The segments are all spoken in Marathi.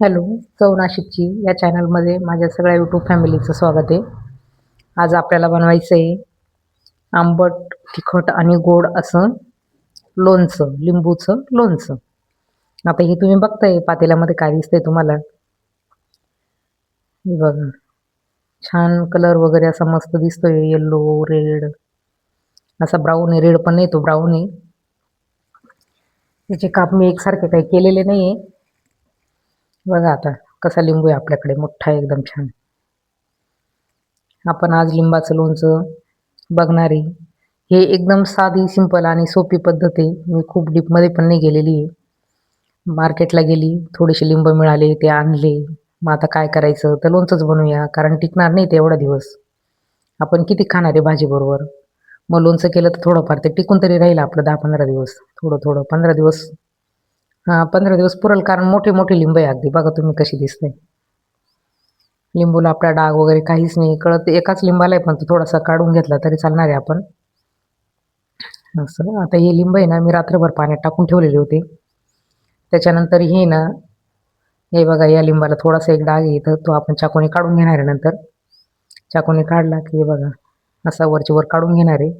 हॅलो चव नाशिकची या चॅनलमध्ये माझ्या सगळ्या यूट्यूब फॅमिलीचं स्वागत आहे. आज आपल्याला बनवायचं आहे आंबट तिखट आणि गोड असं लोणचं लिंबूचं लोणचं. आता हे तुम्ही बघताय पातेल्यामध्ये काय दिसतंय तुम्हाला? हे बघा. छान कलर वगैरे असा मस्त दिसतोय येल्लो रेड असा ब्राऊन आहे रेड पण येतो तो ब्राऊन आहे. त्याचे काप मी एकसारखे काही केलेले नाही आहे बघा आता कसा लिंबू आहे आपल्याकडे मोठा एकदम छान. आपण आज लिंबाचं लोणचं बघणारी हे एकदम साधी सिंपल आणि सोपी पद्धत आहे. मी खूप डीपमध्ये पण नाही गेलेली आहे. मार्केटला गेली थोडेसे लिंब मिळाले ते आणले. मग आता काय करायचं? तर लोणचंच बनवूया कारण टिकणार नाही ते एवढा दिवस. आपण किती खाणार आहे भाजीबरोबर? मग लोणचं केलं तर थोडंफार ते टिकून तरी राहील आपलं दहा पंधरा दिवस. थोडं थोडं पंधरा दिवस पंधरा दिवस पुरल कारण मोठे मोठे लिंब आहे अगदी. बघा तुम्ही कशी दिसते. लिंबूला आपला डाग वगैरे काहीच नाही. कळत एकाच लिंबाला आहे पण तो थोडासा काढून घेतला तरी चालणार आहे आपण. असं. आता हे लिंब आहे ना मी रात्रभर पाण्यात टाकून ठेवलेले होते. त्याच्यानंतर हे ना हे बघा या लिंबाला थोडासा एक डाग आहे तो आपण चाकूने काढून घेणार आहे नंतर. चाकूने काढला की हे बघा असा वरची वर काढून घेणार आहे.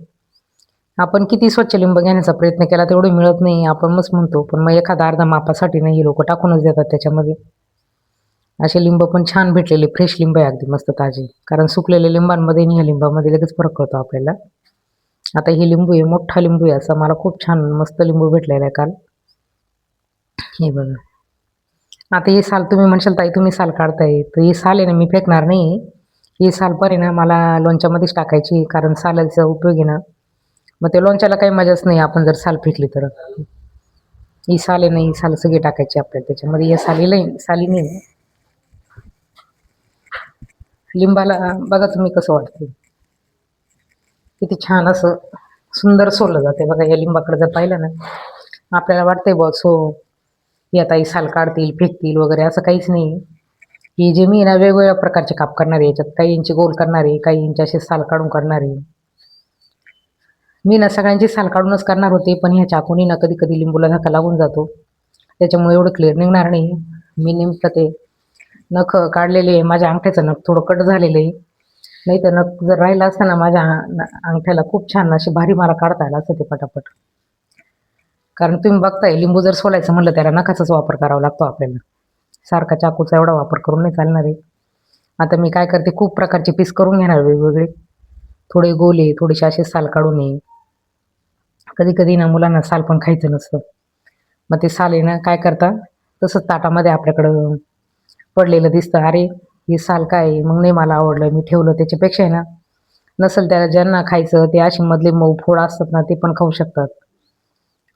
आपण किती स्वच्छ लिंब घेण्याचा प्रयत्न केला तेवढं मिळत नाही. आपण मस्त म्हणतो पण मग एखादा अर्धा मापासाठी नाही लोक टाकूनच देतात त्याच्यामध्ये. असे लिंब पण छान भेटलेले फ्रेश लिंब आहे अगदी मस्त ताजे. कारण सुकलेल्या लिंबांमध्ये आणि ह्या लिंबामध्ये लगेच फरक कळतो आपल्याला. आता हे लिंबू आहे मोठा लिंबू आहे असा. मला खूप छान मस्त लिंबू भेटलेला आहे काल. हे बघा. आता हे साल तुम्ही म्हणशाल ताई तुम्ही साल काढताय. तर हे साल आहे ना मी फेकणार नाही. ही साल पण आहे ना मला लोणच्यामध्येच टाकायची कारण सालाचा उपयोग आहे ना मग ते लोणच्याला काही मजाच नाही आपण जर साल फेकली तर. ही साले नाही ही साल सगळी टाकायची आपल्याला त्याच्यामध्ये. या सालीला साली नाही. लिंबाला बघा तुम्ही कसं वाटते किती छान असं सुंदर सोडलं जाते बघा या लिंबाकडे जर पाहिलं ना आपल्याला वाटतंय बॉ सो या ताई साल काढतील फेकतील वगैरे असं काहीच नाही. ही जे मी ना वेगवेगळ्या प्रकारचे काप करणारे याच्यात काही इंची गोल करणारे काही इंची असे साल काढून करणारे. मी ना सगळ्यांची साल काढूनच करणार होते पण ह्या चाकूनी ना कधी कधी लिंबूला धक्का लागून जातो. त्याच्यामुळे एवढं क्लिअर निघणार नाही. मी नेमकं ते नख काढलेले आहे माझ्या अंगठ्याचं नख थोडं कट झालेलं आहे. नाही तर नख जर राहिलं असतं ना माझ्या न- अंगठ्याला खूप छान अशी भारी मला काढता आला असं ते पटापट. कारण तुम्ही बघताय लिंबू जर सोलायचं म्हणलं त्याला नखाचाच वापर करावा लागतो आपल्याला. सारखा चाकूचा एवढा वापर करून नाही चालणार आहे. आता मी काय करते खूप प्रकारचे पीस करून घेणार वेगवेगळे. थोडे गोले थोडेसे असे साल काढून ये कधी कधी ना मुलांना साल पण खायचं नसतं. मग ते साल आहे ना काय करता तसंच ताटामध्ये आपल्याकडं पडलेलं दिसतं. अरे हे साल काय आहे? मग नाही मला आवडलं मी ठेवलं. त्याच्यापेक्षा आहे ना नसेल त्याला ज्यांना खायचं ते असे मधले मऊ फोड असतात ना ते पण खाऊ शकतात.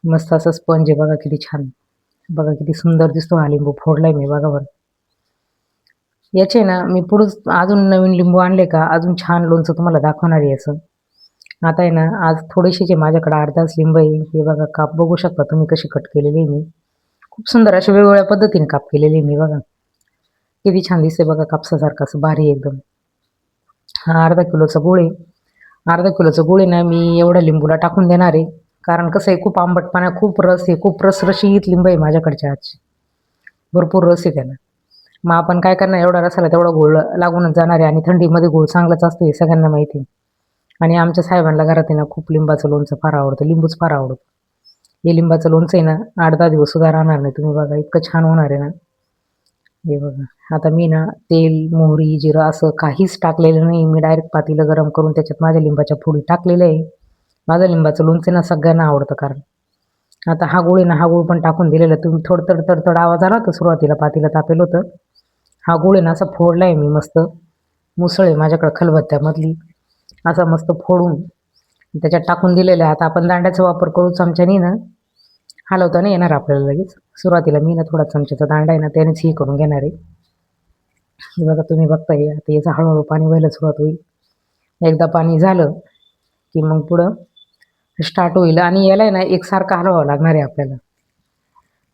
मस्त असं स्पंज आहे बघा किती छान. बघा किती सुंदर दिसतो हा लिंबू. फोडलाय मी बघा बरं याचे ना मी पुढं अजून नवीन लिंबू आणले का? अजून छान लोणचं तुम्हाला दाखवणार आहे याचं आता आहे ना आज थोडेसे जे माझ्याकडे अर्धाच लिंब आहे हे बघा काप बघू शकता तुम्ही कशी कट केलेली आहे मी. खूप सुंदर अशा वेगवेगळ्या पद्धतीने काप केलेले आहे मी बघा. किती छान दिसते बघा कापसासारखं असं भारी एकदम. हा अर्धा किलोचा गुळ आहे. अर्धा किलोचं गुळ आहे ना मी एवढ्या लिंबूला टाकून देणार आहे. कारण कसं आहे खूप आंबटपणा खूप रस आहे खूप रसरशीत लिंब आहे माझ्याकडच्या आजची भरपूर रस आहे त्याला मग आपण काय करणार एवढा रसाला तेवढा गोळ लागूनच जाणार आहे आणि थंडीमध्ये गोळ चांगलाच असतो हे सगळ्यांना माहिती आहे. आणि आमच्या साहेबांना घरात आहे ना खूप लिंबाचं लोणचं फार आवडतं. लिंबूच फार आवडतं. हे लिंबाचं लोणचं आहे ना आठ दहा दिवस सुद्धा राहणार नाही. तुम्ही बघा इतकं छान होणार आहे ना. हे बघा. आता मी ना तेल मोहरी जिरं असं काहीच टाकलेलं नाही. मी डायरेक्ट पातीलं गरम करून त्याच्यात माझ्या लिंबाच्या फोडी टाकलेलं आहे. माझं लिंबाचं लोणचं ना सगळ्यांना आवडतं कारण. आता हा गोळी ना हा गोळ पण टाकून दिलेला. तुम्ही थोडं तड तड तड आवाज आला होता सुरुवातीला पातीला तापेल होतं. हा गोळी ना असा फोडला आहे मी मस्त. मुसळ आहे माझ्याकडं खलबत्त्यामधली. असा मस्त फोडून त्याच्यात टाकून दिलेलं आहे. आता आपण दांड्याचा वापर करू चमच्यानी ना. हलवता नाही येणार आपल्याला लगेच. सुरुवातीला मी ना थोडा चमच्याचा दांडा आहे ना त्यानेच हे करून घेणार आहे. बघा तुम्ही बघताय. आता याचं हळूहळू पाणी व्हायला सुरुवात होईल. एकदा पाणी झालं की मग पुढं स्टार्ट होईल. आणि याला आहे ना एकसारखं हलवावं लागणार आहे आपल्याला.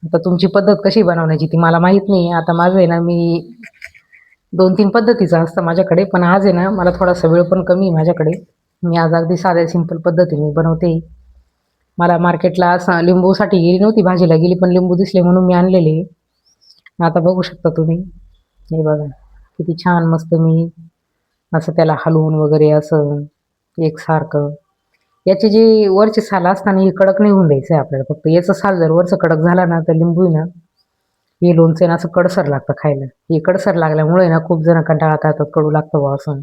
आता तुमची पद्धत कशी बनवण्याची ती मला माहीत नाही. आता माझं आहे ना मी दोन तीन पद्धतीचं असतं माझ्याकडे पण आज आहे ना मला थोडासा वेळ पण कमी आहे माझ्याकडे. मी आज अगदी साध्या सिंपल पद्धतीने बनवते. मला मार्केटला लिंबूसाठी गेली नव्हती भाजीला गेली पण लिंबू दिसले म्हणून मी आणलेले. आता बघू शकता तुम्ही. हे बघा किती छान मस्त मी असं त्याला हलवून वगैरे असं एकसारखं याची जी वरचे साल असताना हे कडक नाही होऊन द्यायचं आहे आपल्याला. फक्त याचं साल जर वरचं कडक झाला ना तर लिंबू ना हे लोणचं ना असं कडसर लागतं खायला. हे कडसर लागल्यामुळे ना खूप जण कंटाळा करतात कडू लागतं बा असं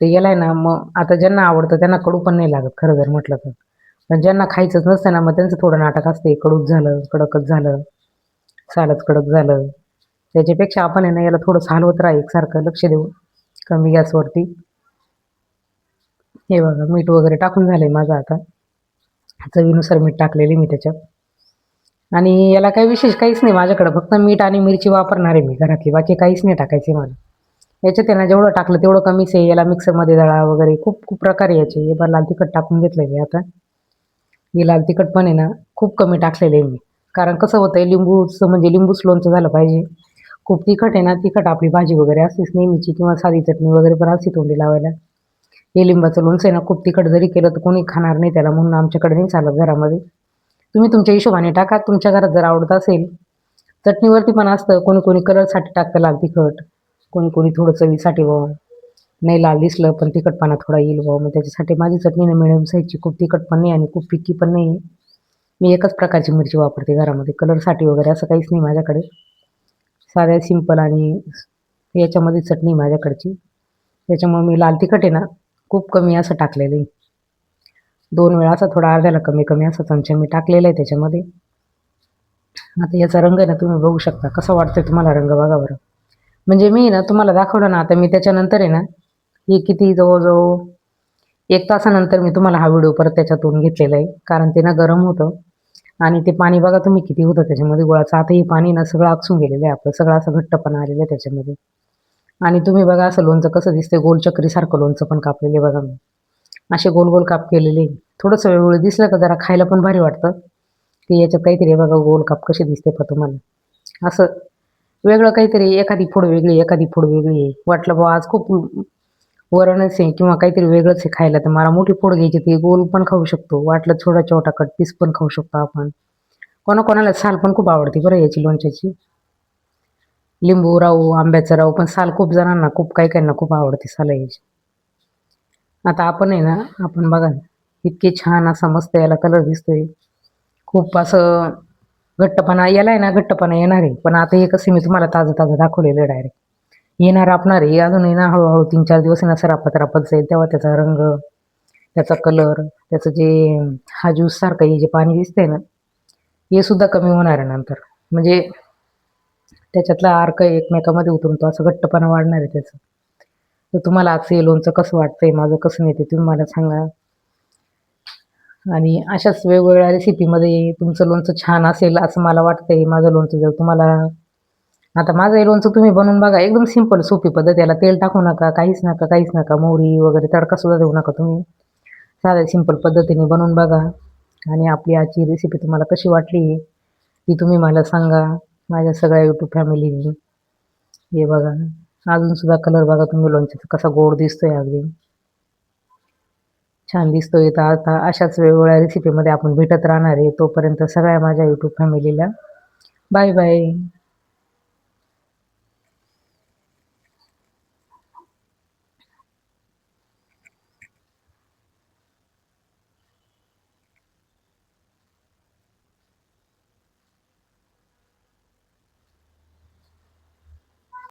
ते याला आहे ना मग आता ज्यांना आवडतं त्यांना कडू पण नाही लागत खरं जर म्हटलं तर. पण ज्यांना खायचंच नसतं ना मग त्यांचं थोडं नाटक असते कडूच झालं कडकच झालं सालच कडक झालं. त्याच्यापेक्षा आपण आहे ना याला थोडं हलवत राहा एकसारखं लक्ष देऊ कमी गॅसवरती. हे बघा मीठ वगैरे टाकून झालं आहे माझं आता. चवीनुसार मीठ टाकलेले मी त्याच्यात. आणि याला काही विशेष काहीच नाही माझ्याकडं. फक्त मीठ आणि मिरची वापरणार आहे मी घरातली. बाकी काहीच नाही टाकायचे मला. याच्यात आहे ना जेवढं टाकलं तेवढं कमीच आहे. याला मिक्सरमध्ये दळा वगैरे खूप खूप प्रकार याचे. हे बरं लाल तिखट टाकून घेतलं मी आता. हे लाल तिखट पण आहे ना खूप कमी टाकलेलं आहे मी. कारण कसं होतं आहे लिंबूचं म्हणजे लिंबूच लोणचं झालं पाहिजे. खूप तिखट आहे ना तिखट आपली भाजी वगैरे असतेच नेहमीची किंवा साधी चटणी वगैरे पण असते तोंडी लावायला. हे लिंबाचं लोणचं आहे ना खूप तिखट जरी केलं तर कोणी खाणार नाही त्याला म्हणून आमच्याकडे नाही चालत घरामध्ये. तुम्ही तुमच्या हिशोबाने टाका. तुमच्या घरात जर आवडत असेल चटणीवरती पण असतं. कोणी कोणी कलरसाठी टाकतं लाल तिखट कोणी कोणी थोडं चवीसाठी व. नाही लाल दिसलं पण तिखटपणा थोडा येईल व. मग त्याच्यासाठी माझी चटणी ना मिळून साईजची खूप तिखट पण नाही आणि खूप फिक्की पण नाही. मी एकच प्रकारची मिरची वापरते घरामध्ये. कलरसाठी वगैरे असं काहीच नाही माझ्याकडे. साध्या सिंपल आणि याच्यामध्ये चटणी माझ्याकडची. त्याच्यामुळे मी लाल तिखट आहे ना खूप कमी असं टाकलेलं आहे. दोन वेळा असा थोडा अर्ध्याला कमी कमी असं चमचा मी टाकलेलं आहे त्याच्यामध्ये. आता याचा रंग आहे ना तुम्ही बघू शकता. कसा वाटतोय तुम्हाला रंग बघा बरं. म्हणजे मी ना तुम्हाला दाखवलं ना आता मी त्याच्यानंतर आहे ना हे किती जवळजवळ एक तासानंतर मी तुम्हाला हा व्हिडिओ परत त्याच्यातून घेतलेला आहे. कारण ते ना गरम होतं. आणि ते पाणी बघा तुम्ही किती होतं त्याच्यामध्ये. गुळाचं आता हे पाणी ना सगळं आकसून गेलेलं आहे आपलं. सगळं असं घट्टपणा आलेलं आहे त्याच्यामध्ये. आणि तुम्ही बघा असं लोणचं कसं दिसते गोलचक्रीसारखं लोणचं पण कापलेलं आहे बघा मी. असे गोल गोल काप केलेले. थोडंसं वेगवेगळं दिसलं का जरा खायला पण भारी वाटतं. की याच्यात काहीतरी बघा गोल काप कसे दिसते का तुम्हाला. असं वेगळं काहीतरी एखादी फोड वेगळी एखादी फोड वेगळी. आहे वाटलं बा आज खूप वरणच आहे किंवा काहीतरी वेगळंच आहे खायला. तर मला मोठी फोड घ्यायची ती गोल पण खाऊ शकतो. वाटलं छोटा छोटा कट पीस पण खाऊ शकतो आपण. कोणाकोणाला साल पण खूप आवडते बरं याची लोणच्याची. लिंबू राहू आंब्याचं राहू पण साल खूप जणांना खूप काही काहींना खूप आवडते साल याची. आता आपण आहे ना आपण बघा इतके छान असा मस्त याला कलर दिसतोय. खूप असं घट्टपणा याला आहे ना घट्टपणा येणार आहे. पण आता हे कसं मी तुम्हाला ताजं ताजं दाखवलेलं डायरेक्ट येणार आपणार आहे. अजून ना हळूहळू तीन चार दिवस ना सरापत रापत जाईल. तेव्हा त्याचा रंग त्याचा कलर त्याचं जे हा ज्यूस सारखं हे जे पाणी दिसतंय ना हे सुद्धा कमी होणार आहे नंतर. म्हणजे त्याच्यातला अर्क एकमेकामध्ये उतरून तो असं घट्टपणा वाढणार आहे त्याचं. तर तुम्हाला आजचं हे लोणचं कसं वाटतंय माझं कसं नेते तुम्ही मला सांगा. आणि अशाच वेगवेगळ्या रेसिपीमध्ये तुमचं लोणचं छान असेल असं मला वाटतंय माझं लोणचं जर तुम्हाला आता माझं हे लोणचं तुम्ही बनवून बघा एकदम सिंपल सोपी पद्धत याला तेल टाकू नका काहीच नका काहीच नका मोहरी वगैरे तडकासुद्धा देऊ नका तुम्ही. साध्या सिंपल पद्धतीने बनवून बघा. आणि आपली आजची रेसिपी तुम्हाला कशी वाटली ती तुम्ही मला सांगा. माझ्या सगळ्या यूट्यूब फॅमिलीनी हे बघा. अजून सुद्धा कलर बघा तुम्ही लोणच्याचा कसा गोड दिसतोय अगदी. छान दिसतोय. तर आता अशाच वेगवेगळ्या रेसिपीमध्ये आपण भेटत राहणार आहे. तोपर्यंत सगळ्या माझ्या यूट्यूब फॅमिलीला बाय बाय